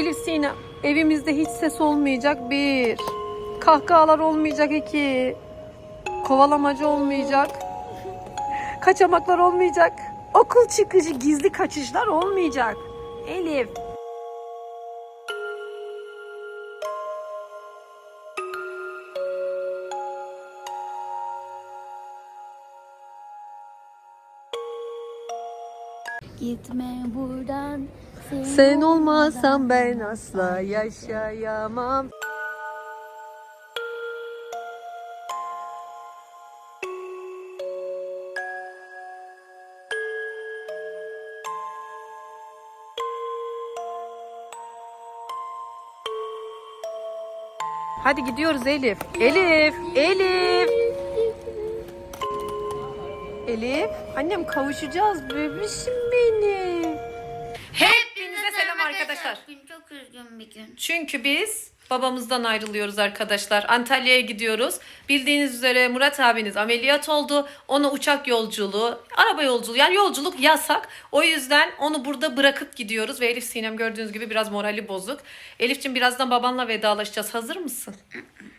Elif Sinem evimizde hiç ses olmayacak bir. Kahkahalar olmayacak iki. Kovalamacı olmayacak. Kaçamaklar olmayacak. Okul çıkışı gizli kaçışlar olmayacak. Elif. Gitme buradan. Sen olmazsan ben asla yaşayamam. Hadi gidiyoruz Elif. Elif, Elif. Elif, annem kavuşacağız bebişim benim. Arkadaşlar. Gün çok üzgün bir gün. Çünkü biz babamızdan ayrılıyoruz arkadaşlar. Antalya'ya gidiyoruz. Bildiğiniz üzere Murat abiniz ameliyat oldu. Ona uçak yolculuğu, araba yolculuğu yani yolculuk yasak. O yüzden onu burada bırakıp gidiyoruz. Ve Elif Sinem gördüğünüz gibi biraz morali bozuk. Elif'ciğim birazdan babanla vedalaşacağız. Hazır mısın?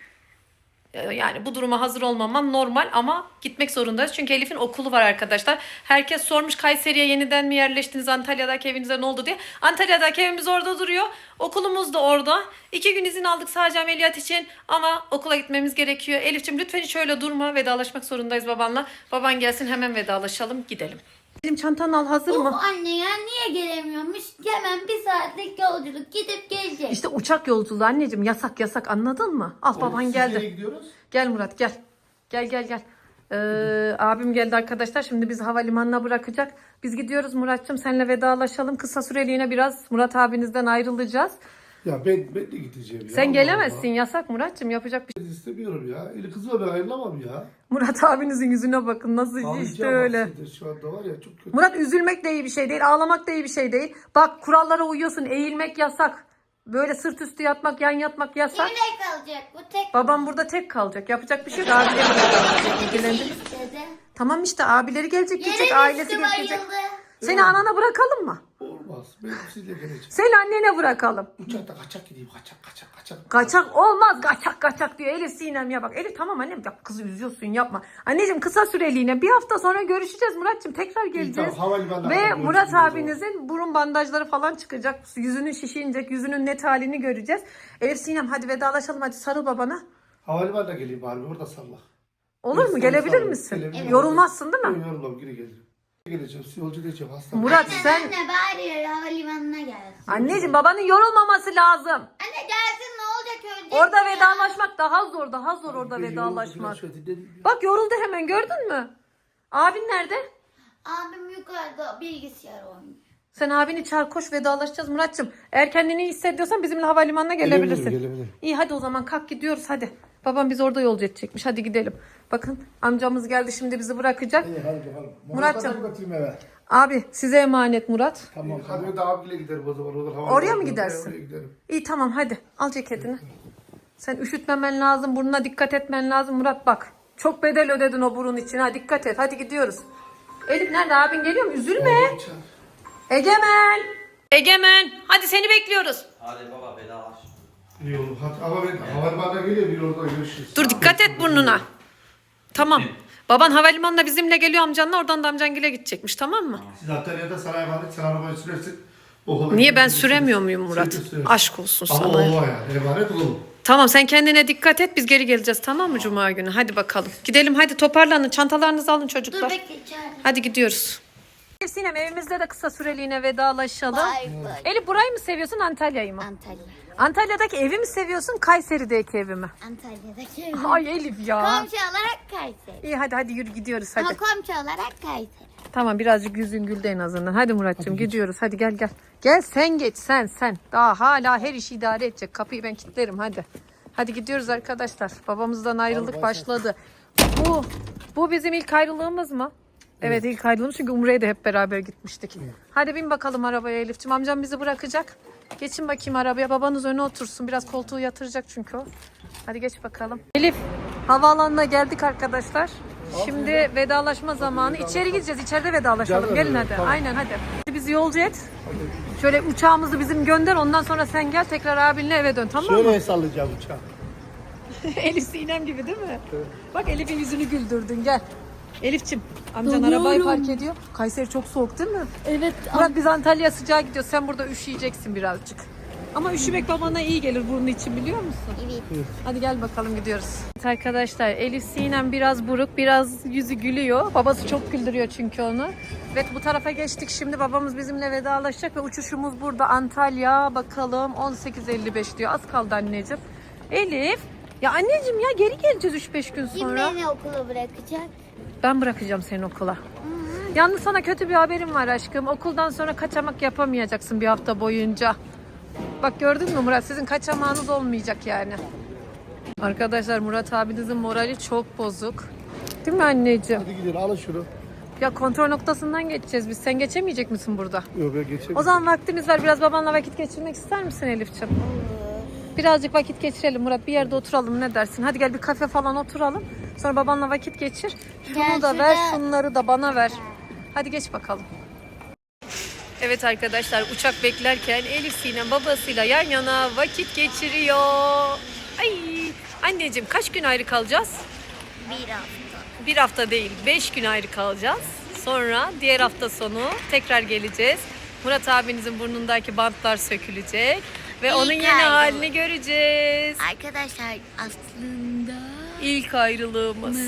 Ee, Yani bu duruma hazır olmamam normal ama gitmek zorundayız. Çünkü Elif'in okulu var arkadaşlar. Herkes sormuş Kayseri'ye yeniden mi yerleştiniz? Antalya'daki evinize ne oldu diye. Antalya'daki evimiz orada duruyor. Okulumuz da orada. İki gün izin aldık sadece ameliyat için ama okula gitmemiz gerekiyor. Elif'ciğim lütfen hiç öyle durma. Vedalaşmak zorundayız babanla. Baban gelsin hemen vedalaşalım gidelim. Benim çantanı al hazır Of mı? anne ya niye gelemiyormuş? Hemen bir saatlik yolculuk gidip gelecek. İşte uçak yolculuğu anneciğim yasak yasak anladın mı? Ah baban Siz geldi. nereye gidiyoruz? Gel Murat gel. Gel gel gel. Ee, abim geldi arkadaşlar. Şimdi bizi havalimanına bırakacak. Biz gidiyoruz Murat'cığım. Seninle vedalaşalım. Kısa süreliğine biraz Murat abinizden ayrılacağız. Ya ben, ben de gideceğim ya. Sen Allah gelemezsin. Allah. Yasak Murat'cığım. Yapacak bir şey. İstemiyorum ya. Eli kızıma ben ayrılamam ya. Murat abinizin yüzüne bakın. Nasıl işte Ağlayacağım öyle. aslında Şu anda var ya çok kötü. Murat üzülmek de iyi bir şey değil. Ağlamak da iyi bir şey değil. Bak kurallara uyuyorsun. Eğilmek yasak. Böyle sırt üstü yatmak, yan yatmak yasak. Kimle kalacak bu tek Babam burada tek kalacak. Yapacak bir şey yok. Abileri istedi. Tamam işte abileri gelecek, gidecek, Yere ailesi düştü gelecek. bayıldı. Seni anana bırakalım mı? Olmaz. Ben sizle geleceğim. Seni annene bırakalım. Uçakta kaçak gideyim. Kaçak kaçak kaçak. Kaçak olmaz. Kaçak kaçak diyor Elif Sinem ya bak. Elif tamam annem ya kızı üzüyorsun yapma. Anneciğim kısa süreliğine bir hafta sonra görüşeceğiz Muratçım. Tekrar geleceğiz. tamam, havalimanına Ve kadar Murat görüşürüz o zaman. abinizin burun bandajları falan çıkacak. Yüzünün şişinecek. Yüzünün net halini göreceğiz. Elif Sinem hadi vedalaşalım hadi sarıl babana. Havalimanına geleyim bari. Orada salla. Olur mu? Gelebilir misin? Yorulmazsın değil mi? Yorulmam. Geri gelirim. Geleceğim. Yolcu diyeceğim. Hasta. Murat Anne, sen... Anne bari havalimanına gelsin. Anneciğim babanın yorulmaması lazım. Anne gelsin ne olacak ölecek Orada mi ya? vedalaşmak daha zor, daha zor orada yoruldu, vedalaşmak. biraz şöyle dinleneyim ya. Bak yoruldu hemen gördün mü? Abin nerede? Abim yukarıda bilgisayar oynuyor. Sen abini çağır koş vedalaşacağız Muratçım. Eğer kendini iyi hissediyorsan bizimle havalimanına gelebilirsin. Gelebilirim, gelebilirim. İyi hadi o zaman kalk gidiyoruz hadi. Babam bizi orada yolcu edecekmiş hadi gidelim. Bakın amcamız geldi şimdi bizi bırakacak. İyi hadi bakalım. Muratcığım. Murat'ı götüreyim eve. Abi size emanet Murat. Tamam. Hadi ben de abimle giderim o zaman. Olur, Oraya mı gidersin? Oraya giderim. İyi tamam hadi al ceketini. Sen üşütmemen lazım burnuna dikkat etmen lazım Murat bak. Çok bedel ödedin o burun için ha dikkat et hadi gidiyoruz. Elif nerede abin geliyor mu? Üzülme. Egemen. Egemen hadi seni bekliyoruz. Hadi baba vedalaş. İyi olur. Hadi ama ben havalimanına geliyorum. Bir orada görüşürüz. Dur dikkat et burnuna. Tamam. Baban havalimanına bizimle geliyor amcanla oradan da amcangile gidecekmiş tamam mı? Siz Antalya'da sana emanet. Sen arabayı sürersin. Okula Niye ben gidersin. süremiyor muyum Murat? Sen de sürersin. Aşk olsun Ama sana. oğlu yani. Emanet oğlum. Tamam sen kendine dikkat et biz geri geleceğiz tamam mı cuma günü? Hadi bakalım. Gidelim hadi toparlanın çantalarınızı alın Dur çocuklar. bekle içeride. Hadi gidiyoruz. Sinem evimizde de kısa süreliğine vedalaşalım. Bay bay. Elif burayı mı seviyorsun Antalya'yı mı? Antalya. Antalya'daki evi mi seviyorsun Kayseri'deki evi mi? Antalya'daki evim. Ay Elif ya. Komşu olarak Kayseri. İyi hadi hadi yürü gidiyoruz hadi. Ama komşu olarak Kayseri. Tamam birazcık yüzün güldü en azından. Hadi Muratcığım gidiyoruz. Hadi gel gel. Gel sen geç sen sen. Daha hala her işi idare edecek. Kapıyı ben kilitlerim hadi. Hadi gidiyoruz arkadaşlar. Babamızdan ayrılık başladı. Bu bu bizim ilk ayrılığımız mı? Evet ilk ayrılığımız çünkü Umre'ye de hep beraber gitmiştik. Hadi bin bakalım arabaya Elif'ciğim. Amcam bizi bırakacak. Geçin bakayım arabaya. Babanız öne otursun. Biraz koltuğu yatıracak çünkü o. Hadi geç bakalım. Elif havaalanına geldik arkadaşlar. Şimdi vedalaşma zamanı. İçeri gideceğiz. İçeride vedalaşalım. Gelin hadi. Aynen hadi. Bizi yolcu et. Şöyle uçağımızı bizim gönder ondan sonra sen gel tekrar abinle eve dön tamam mı? Şöyle sallayacağım uçağı. Elif Sinem gibi değil mi? Bak Elif'in yüzünü güldürdün gel. Elifçim amcan Donuyorum. arabayı park ediyor. Kayseri çok soğuk değil mi? Evet. Murat biz Antalya sıcağa gidiyoruz. Sen burada üşüyeceksin birazcık. Ama üşümek babana iyi gelir burnu için biliyor musun? Evet. Hadi gel bakalım gidiyoruz. Evet arkadaşlar Elif Sinem biraz buruk, biraz yüzü gülüyor. Babası çok güldürüyor çünkü onu. Evet bu tarafa geçtik. Şimdi babamız bizimle vedalaşacak ve uçuşumuz burada Antalya. Bakalım 18.55 diyor. Az kaldı anneciğim. Elif ya anneciğim ya geri geleceğiz 3-5 gün Kim sonra. beni okula bırakacak? Ben bırakacağım seni okula. Yalnız sana kötü bir haberim var aşkım. Okuldan sonra kaçamak yapamayacaksın bir hafta boyunca. Bak gördün mü Murat sizin kaçamağınız olmayacak yani. Arkadaşlar Murat abinizin morali çok bozuk. Değil mi anneciğim? Hadi gidelim alın şunu. Ya kontrol noktasından geçeceğiz biz. Sen geçemeyecek misin burada? Yok ben geçeyim. O zaman vaktimiz var. Biraz babanla vakit geçirmek ister misin Elif'ciğim? Birazcık vakit geçirelim Murat. Bir yerde oturalım ne dersin? Hadi gel bir kafe falan oturalım. Sonra babanla vakit geçir. Şunu Gel da ver, şurada. şunları da bana ver. Hadi geç bakalım. Evet arkadaşlar uçak beklerken Elif Sinem babasıyla yan yana vakit geçiriyor. Ay anneciğim kaç gün ayrı kalacağız? Bir hafta. Bir hafta değil, beş gün ayrı kalacağız. Sonra diğer hafta sonu tekrar geleceğiz. Murat abinizin burnundaki bantlar sökülecek ve İlk onun yeni halini göreceğiz. Arkadaşlar aslında İlk ayrılığımız.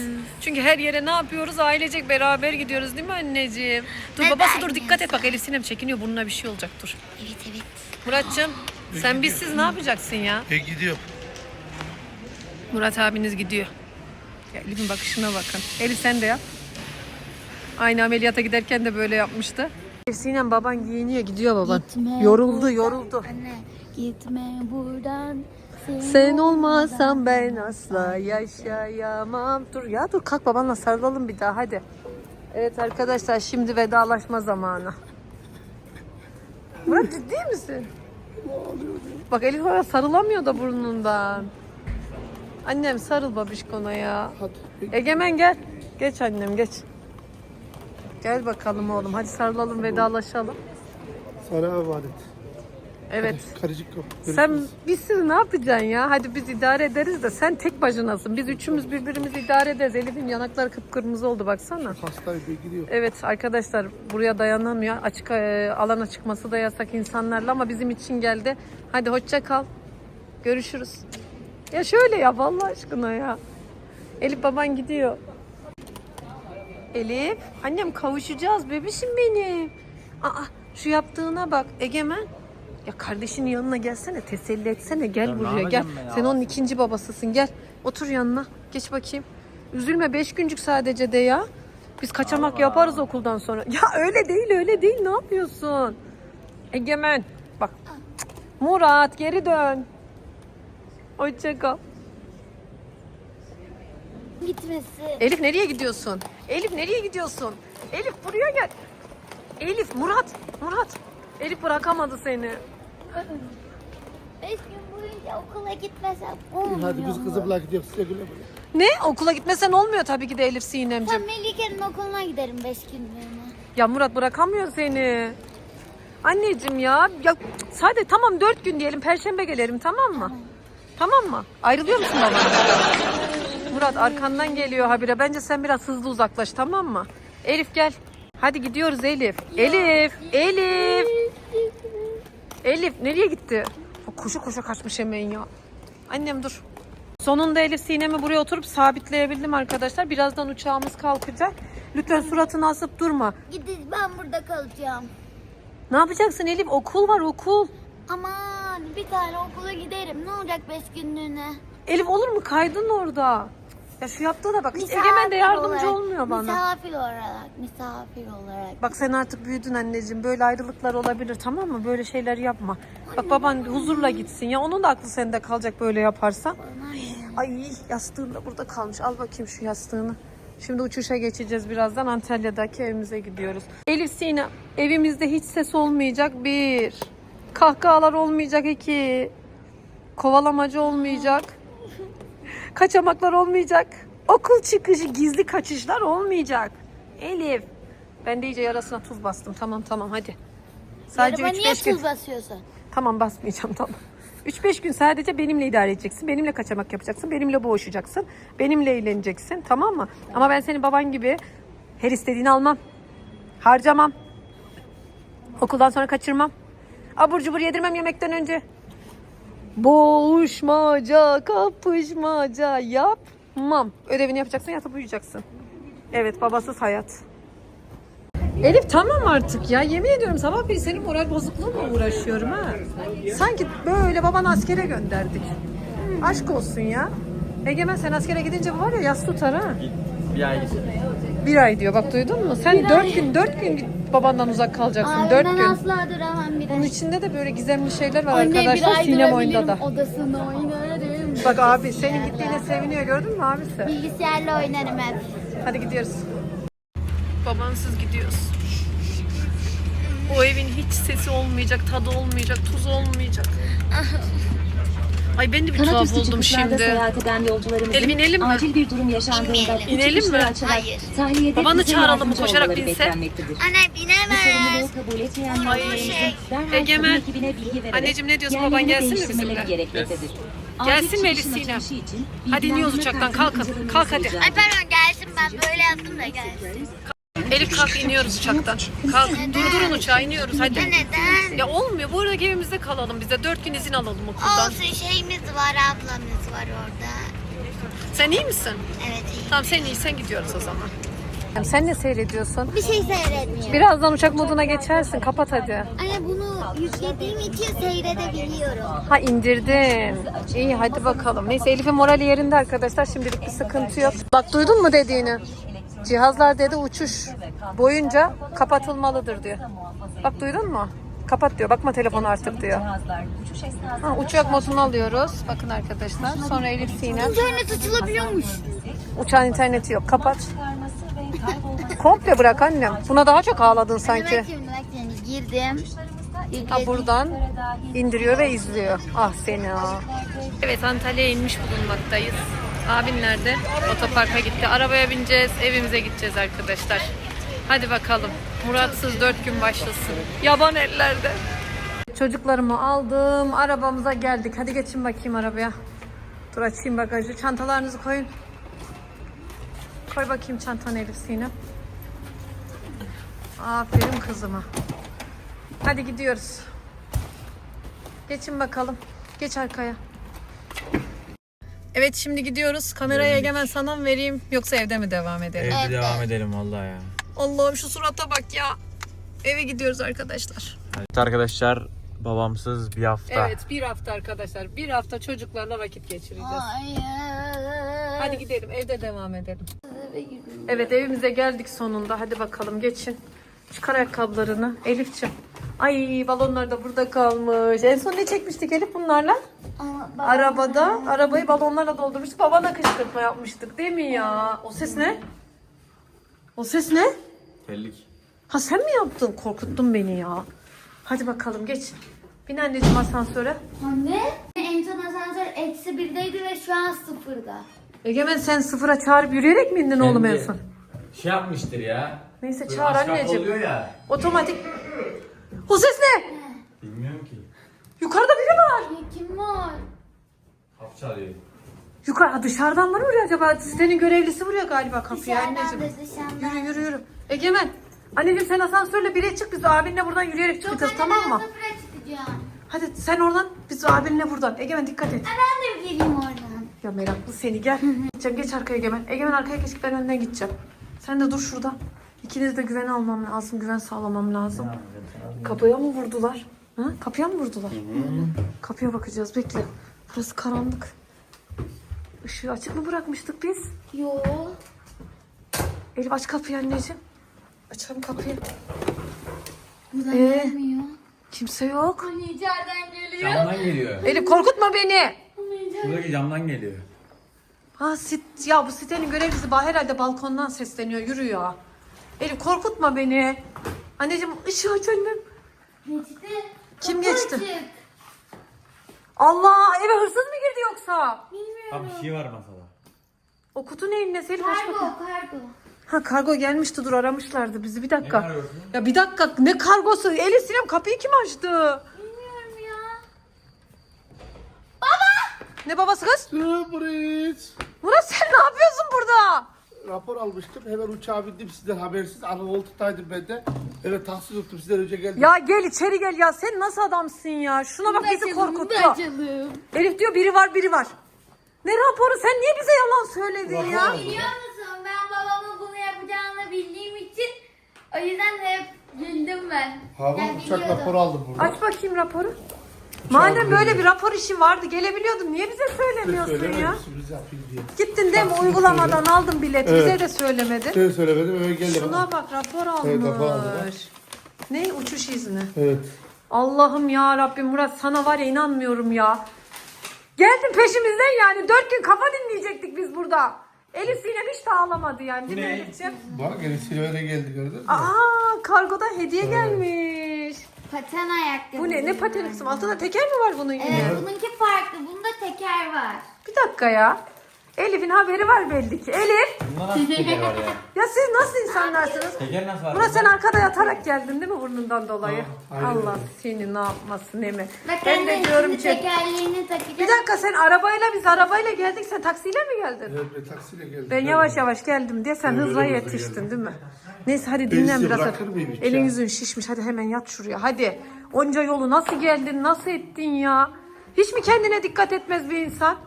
Çünkü her yere ne yapıyoruz? Ailecek beraber gidiyoruz değil mi anneciğim? Dur Neden babası dur dikkat et bak Elif Sinem çekiniyor burnuna bir şey olacak dur. evet evet. Muratcığım sen bizsiz ne yapacaksın ya? Ben gidiyorum. Murat abiniz gidiyor. Ya Elif'in bakışına bakın. Elif sen de yap. Aynı ameliyata giderken de böyle yapmıştı. Elif Sinem baban giyiniyor gidiyor baban. Gitme yoruldu buradan. yoruldu. Anne gitme buradan. Sen olmazsan ben asla yaşayamam. Dur ya dur kalk babanla sarılalım bir daha hadi. Evet arkadaşlar şimdi vedalaşma zamanı. Murat ciddi misin? Bak Elif hala sarılamıyor da burnundan. Annem sarıl babişkona ya. Egemen gel. Geç annem geç. Gel bakalım oğlum. Hadi sarılalım vedalaşalım. Sana emanet. Evet. Karıcık yok. Sen biz siz ne yapacaksın ya? Hadi biz idare ederiz de sen tek başınasın. Biz üçümüz birbirimizi idare ederiz. Elif'in yanakları kıpkırmızı oldu baksana. Hastayım ben gidiyorum. Evet arkadaşlar buraya dayanamıyor. Açık e, alana çıkması da yasak insanlarla ama bizim için geldi. Hadi hoşça kal. Görüşürüz. Ya şöyle yap Allah aşkına ya. Elif baban gidiyor. Elif, annem kavuşacağız bebişim benim. Aa, şu yaptığına bak Egemen. Ya kardeşinin yanına gelsene, teselli etsene. Gel Ya ne buraya gel. yapacağım ben ya? Sen onun ikinci babasısın. Gel. Otur yanına. Geç bakayım. Üzülme beş güncük sadece de ya. Biz kaçamak yaparız okuldan sonra. Ya öyle değil öyle değil. Ne yapıyorsun? Egemen. Bak. Murat geri dön. Hoşça kal. Gitmesi. Elif nereye gidiyorsun? Elif nereye gidiyorsun? Elif buraya gel. Elif Murat. Murat. Elif bırakamadı seni. Beş gün boyunca okula gitmesem olmuyor Hadi biz mu? kızımla gidiyoruz. Size güle güle. Ne? Okula gitmesen olmuyor tabii ki de Elif Sinemciğim. Ben Melike'nin okuluna giderim beş günlüğüne. Ya Murat bırakamıyor seni. Anneciğim ya. Ya sadece tamam dört gün diyelim. Perşembe gelirim tamam mı? Tamam mı? Ayrılıyor musun babandan? Murat arkandan geliyor habire. Bence sen biraz hızlı uzaklaş tamam mı? Elif gel. Hadi gidiyoruz Elif. Elif. Elif. Elif nereye gitti? Koşa koşa kaçmış hemen ya. Annem dur. Sonunda Elif sinemi buraya oturup sabitleyebildim arkadaşlar. Birazdan uçağımız kalkacak. Lütfen suratını asıp durma. Gidin ben burada kalacağım. Ne yapacaksın Elif? Okul var okul. Aman bir tane okula giderim. Ne olacak beş günlüğüne? Elif olur mu? Kaydın orada. Ya şu yaptığı da bak. Hiç Misafir Egemen de yardımcı olarak, olmuyor bana. Misafir olarak, misafir olarak. Bak sen artık büyüdün anneciğim. Böyle ayrılıklar olabilir tamam mı? Böyle şeyler yapma. Bak baban huzurla gitsin ya. Onun da aklı sende kalacak böyle yaparsan. Ay yastığın da burada kalmış. Al bakayım şu yastığını. Şimdi uçuşa geçeceğiz birazdan. Antalya'daki evimize gidiyoruz. Elif Sinem evimizde hiç ses olmayacak. Bir. Kahkahalar olmayacak. iki. Kovalamacı olmayacak. Kaçamaklar olmayacak. Okul çıkışı gizli kaçışlar olmayacak. Elif. Ben de iyice yarasına tuz bastım. Tamam tamam hadi. Sadece niye 3-5 gün. tuz basıyorsun? Tamam basmayacağım tamam. 3-5 gün sadece benimle idare edeceksin. Benimle kaçamak yapacaksın. Benimle boğuşacaksın. Benimle eğleneceksin. Tamam mı? Ama ben senin baban gibi her istediğini almam. Harcamam. Okuldan sonra kaçırmam. Abur cubur yedirmem yemekten önce. Boğuşmaca, kapışmaca yapmam. Ödevini yapacaksın, yatıp uyuyacaksın. Evet, babasız hayat. Elif tamam artık ya. Yemin ediyorum sabah bir senin moral bozukluğunla uğraşıyorum ha. Sanki böyle baban askere gönderdik. Aşk olsun ya. Egemen sen askere gidince bu var ya yas tutar ha. Bir ay Bir ay diyor bak duydun mu? Sen dört gün dört gün babandan uzak kalacaksın. dört Abimden gün. asla duramam bir Bunun ay. içinde de böyle gizemli şeyler var Anne arkadaşlar. ay Sinem oyunda da. odasında oynarım. Bak abi senin gittiğine seviniyor gördün mü abisi? Bilgisayarla oynarım hep. Hadi gidiyoruz. Babansız gidiyoruz. O evin hiç sesi olmayacak, tadı olmayacak, tuzu olmayacak. Ay ben de bir Kanat tuhaf üstü oldum çıkışlarda şimdi. seyahat eden yolcularımızın Elif, inelim mi? acil bir durum yaşandığında bu İnelim mi? açarak Hayır. Tahliyede Babanı bize çağıralım, yardımcı koşarak olmaları binse. beklenmektedir. Anne Bu binemez. sorumluluğu kabul etmeyen Ay, yolcularımızın derhal Egemen. ekibine bilgi vererek Anneciğim ne diyorsun, yerlerini baban gelsin mi değiştirmeleri bizimle? gerekmektedir. Gelsin mi Elif çıkışın Sinem? açılışı için Hadi iniyoruz bilgilendirme uçaktan, kalkın. Kalk hadi. rica Ay pardon gelsin ben böyle yaptım da gelsin. Elif kalk iniyoruz uçaktan. Kalk durdurun uçağı iniyoruz hadi. Neden? Ya olmuyor bu arada evimizde kalalım biz de dört gün izin alalım okuldan. Olsun şeyimiz var ablamız var orada. Sen iyi misin? Evet iyi. Tamam sen iyisen gidiyoruz o zaman. Sen ne seyrediyorsun? Bir şey seyretmiyorum. Birazdan uçak moduna geçersin. Kapat hadi. Anne bunu yüklediğim için seyredebiliyorum. Ha indirdin. İyi hadi bakalım. Neyse Elif'in morali yerinde arkadaşlar. Şimdilik bir sıkıntı yok. Bak duydun mu dediğini? Cihazlar dedi uçuş boyunca kapatılmalıdır diyor. Bak duydun mu? Kapat diyor. Bakma telefonu artık diyor. Ha, uçak modunu alıyoruz. Bakın arkadaşlar. Sonra Elif Sinem. İnternet açılabiliyormuş. Uçağın interneti yok. Kapat. Komple bırak annem. Buna daha çok ağladın sanki. Girdim. Ha buradan indiriyor ve izliyor. Ah seni ah. Evet Antalya'ya inmiş bulunmaktayız. Abin nerede? Otoparka gitti. Arabaya bineceğiz. Evimize gideceğiz arkadaşlar. Hadi bakalım. Muratsız dört gün başlasın. Yaban ellerde. Çocuklarımı aldım. Arabamıza geldik. Hadi geçin bakayım arabaya. Dur açayım bagajı. Çantalarınızı koyun. Koy bakayım çantanı Elif Sinem. Aferin kızıma. Hadi gidiyoruz. Geçin bakalım. Geç arkaya. Evet şimdi gidiyoruz. Kamerayı Egemen sana mı vereyim yoksa evde mi devam edelim? Evde devam edelim vallahi ya. Allah'ım şu surata bak ya. Eve gidiyoruz arkadaşlar. Evet arkadaşlar babamsız bir hafta. Evet bir hafta arkadaşlar. Bir hafta çocuklarla vakit geçireceğiz. Hayır. Hadi gidelim evde devam edelim. Evet evimize geldik sonunda. Hadi bakalım geçin. Çıkar ayakkabılarını. Elif'ciğim. Ay balonlar da burada kalmış. En son ne çekmiştik Elif bunlarla? Arabada arabayı balonlarla doldurmuştuk. Babana kışkırtma yapmıştık değil mi ya? O ses ne? O ses ne? Tellik. Ha sen mi yaptın? Korkuttun beni ya. Hadi bakalım geç. Bin anneciğim asansöre. Anne. En son asansör eksi birdeydi ve şu an sıfırda. Egemen sen sıfıra çağırıp yürüyerek mi indin oğlum en son? Şey yapmıştır ya. Neyse Böyle çağır aşağı anneciğim. oluyor ya. Otomatik. O ses ne? Bilmiyorum ki. Yukarıda biri var. Ya kim var? Kapı çalıyor. Yukarı dışarıdan mı vuruyor acaba? Sitenin görevlisi vuruyor galiba kapıya Dışarıdan anneciğim. da dışarıdan. Yürü yürü yürü. Egemen. Anneciğim sen asansörle bire çık biz abinle buradan yürüyerek çıkacağız tamam mı? Sıfıra çıkacağım. Hadi sen oradan biz abinle buradan. Egemen dikkat et. Ha, Ben de geleyim oradan. Ya meraklı seni gel. Gideceğim geç arkaya Egemen. Egemen arkaya geç ben önden gideceğim. Sen de dur şurada. İkiniz de güven almam lazım. Güven sağlamam lazım. Kapıya mı vurdular? Ha? Kapıya mı vurdular? Kapıya bakacağız bekle. Burası karanlık. Işığı açık mı bırakmıştık biz? Yo. Elif aç kapıyı anneciğim. Açalım kapıyı. Buradan Ee? gelmiyor. Kimse yok. Anne içeriden geliyor. Camdan geliyor. Elif korkutma beni. Şuradaki camdan geliyor. Ha sit ya bu sitenin görevlisi bah herhalde balkondan sesleniyor. Yürü ya. Elif korkutma beni. Anneciğim ışığı aç annem. Geçti. Kim Kapı geçti? açık. Allah eve hırsız mı girdi yoksa? Bilmiyorum. Abi bir şey var masada. O kutu neyin nesi Elif aç Kargo kargo. Ha kargo gelmişti dur aramışlardı bizi bir dakika. Ne? Ya bir dakika ne kargosu? Elif Sinem kapıyı kim açtı? Bilmiyorum ya. Ne babası kız? Sürpriz. Murat sen ne yapıyorsun burada? Rapor almıştım. Hemen uçağa bindim sizden habersiz. Ana koltuktaydım ben de. Evet tahsil ettim sizden önce geldim. Ya gel içeri gel ya sen nasıl adamsın ya? Şuna bak bizi korkuttu. açalım. Elif diyor biri var biri var. Ne raporu sen niye bize yalan söyledin ya? Rapor. Biliyor musun ben babamın bunu yapacağını bildiğim için o yüzden hep güldüm ben. Hava Yani uçak biliyordum. raporu aldım burada. Aç bakayım raporu. Madem böyle bir rapor işi vardı gelebiliyordun niye bize Size söylemiyorsun ya? Sürpriz yapayım diye. Gittin değil mi Taksini uygulamadan aldın bileti Evet. bize de söylemedin. Ben söylemedim eve geldim. Şuna bak rapor Evet, rapor aldı. almış. Ne uçuş izni? Evet. Allah'ım ya Rabbim Murat sana var ya inanmıyorum ya. Geldin peşimizden yani dört gün kafa dinleyecektik biz burada. Elif Sinem hiç de ağlamadı yani. Değil mi ne? Elifciğim? Bak Elif de geldi gördün mü? Aa kargoda hediye gelmiş. Paten ayakkabı. Bu ne? Ne pateni kızım? Altında teker mi var bunun yine? Evet bununki farklı. Bunda teker var. Bir dakika ya. Elif'in haberi var belli ki. Elif Bunda nasıl teker var ya? ya siz nasıl insanlarsınız? Teker nasıl var? Murat sen arkada yatarak geldin değil mi burnundan dolayı? Aynen Allah öyle. seni ne yapmasın değil mi? Bak Ben de diyorum ki tekerleğini takacağım. bir dakika sen arabayla biz arabayla geldik sen taksiyle mi geldin? Evet ben taksiyle geldim. Ben yavaş yavaş geldim diye sen Evet, hızla öyle hızlı yetiştin geldim. değil mi? Neyse hadi Ben dinlen sizi biraz. bırakır mıyım hiç Elin ya? yüzün şişmiş hadi hemen yat şuraya hadi. Onca yolu nasıl geldin nasıl ettin ya? Hiç mi kendine dikkat etmez bir insan?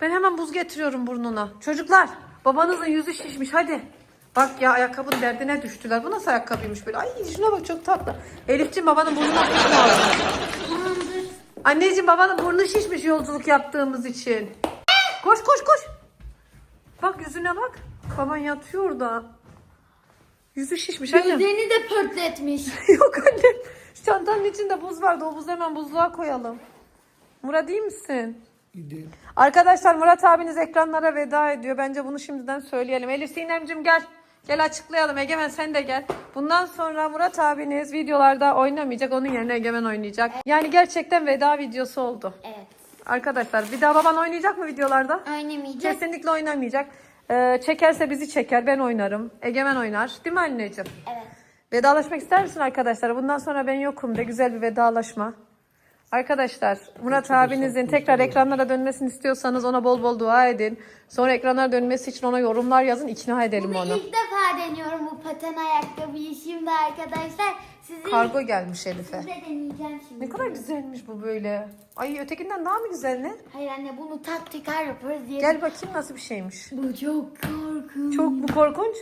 Ben hemen buz getiriyorum burnuna. Çocuklar babanızın yüzü şişmiş hadi. Bak ya ayakkabının derdine düştüler. Bu nasıl ayakkabıymış böyle? Ay şuna bak çok tatlı. Elifciğim babanın burnuna. Tamamdır. Anneciğim babanın burnu şişmiş yolculuk yaptığımız için. Koş koş koş. Bak yüzüne bak. Baban yatıyor orada. Yüzü şişmiş annem. Gözlerini de pörtletmiş. Yok annem. Çantanın içinde buz vardı. O buzu hemen buzluğa koyalım. Murat iyi misin? Gideyim. Arkadaşlar Murat abiniz ekranlara veda ediyor. Bence bunu şimdiden söyleyelim. Elif Sinemcim gel. Gel açıklayalım. Egemen sen de gel. Bundan sonra Murat abiniz videolarda oynamayacak. Onun yerine Egemen oynayacak. Yani gerçekten veda videosu oldu. Evet. Arkadaşlar bir daha baban oynayacak mı videolarda? Oynamayacak. Kesinlikle oynamayacak. Ee, çekerse bizi çeker. Ben oynarım. Egemen oynar. Değil mi anneciğim? Evet. Vedalaşmak ister misin arkadaşlar? Bundan sonra ben yokum de güzel bir vedalaşma. Arkadaşlar Murat abinizin tekrar ekranlara dönmesini istiyorsanız ona bol bol dua edin. Sonra ekranlara dönmesi için ona yorumlar yazın. ikna edelim Bunu onu. ilk defa deniyorum bu paten ayakkabıyı şimdi arkadaşlar. Sizin Kargo gelmiş Elif'e. Size deneyeceğim şimdi. Ne kadar güzelmiş bu böyle. Ay ötekinden daha mı güzel ne? Hayır anne bunu tak tekrar yaparız diye. Gel bakayım nasıl bir şeymiş. Bu çok korkunç. Çok mu korkunç?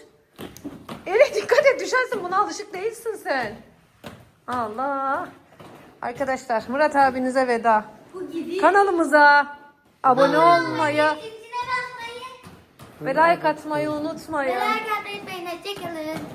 Elif dikkat et düşersin buna alışık değilsin sen. Allah. Arkadaşlar Murat abinize veda. Kanalımıza abone olmayı ve like atmayı unutmayın. Merak etmeyin. Hoşçakalın.